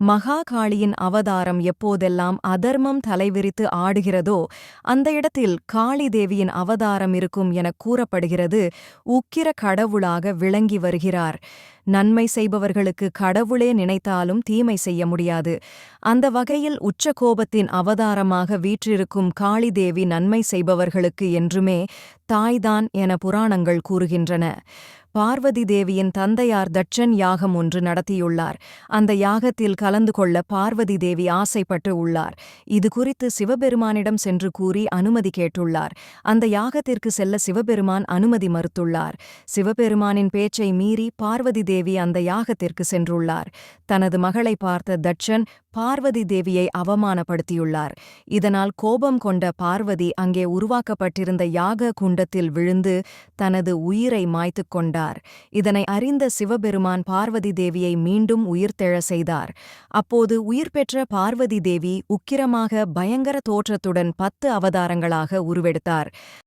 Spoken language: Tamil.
மகாகாளியின் அவதாரம் எப்போதெல்லாம் அதர்மம் தலைவிரித்து ஆடுகிறதோ அந்த இடத்தில் காளி தேவியின் அவதாரம் இருக்கும் எனக் கூறப்படுகிறது உக்கிர கடவுளாக விளங்கி வருகிறார். நன்மை செய்பவர்களுக்கு கடவுளே நினைத்தாலும் தீமை செய்ய முடியாது. அந்த வகையில் உச்ச கோபத்தின் அவதாரமாக வீற்றிருக்கும் காளி தேவி நன்மை செய்பவர்களுக்கு என்றுமே தாய்தான் என புராணங்கள் கூறுகின்றன. பார்வதி தேவியின் தந்தையார் தட்சன் யாகம் ஒன்று நடத்தியுள்ளார். அந்த யாகத்தில் கலந்து கொள்ள பார்வதி தேவி ஆசைப்பட்டு உள்ளார். இது குறித்து சிவபெருமானிடம் சென்று கூறி அனுமதி கேட்டுள்ளார். அந்த யாகத்திற்கு செல்ல சிவபெருமான் அனுமதி மறுத்துள்ளார். சிவபெருமானின் பேச்சை மீறி பார்வதி தேவி அந்த யாகத்திற்கு சென்றுள்ளார். தனது மகளை பார்த்த தட்சன் பார்வதி தேவியை அவமானப்படுத்தியுள்ளார். இதனால் கோபம் கொண்ட பார்வதி அங்கே உருவாக்கப்பட்டிருந்த யாக குண்டத்தில் விழுந்து தனது உயிரை மாய்த்துக் கொண்டார். இதனை அறிந்த சிவபெருமான் பார்வதி தேவியை மீண்டும் உயிர்த்தெழ செய்தார். அப்போது உயிர் பெற்ற பார்வதி தேவி உக்கிரமாக பயங்கர தோற்றத்துடன் பத்து அவதாரங்களாக உருவெடுத்தார்.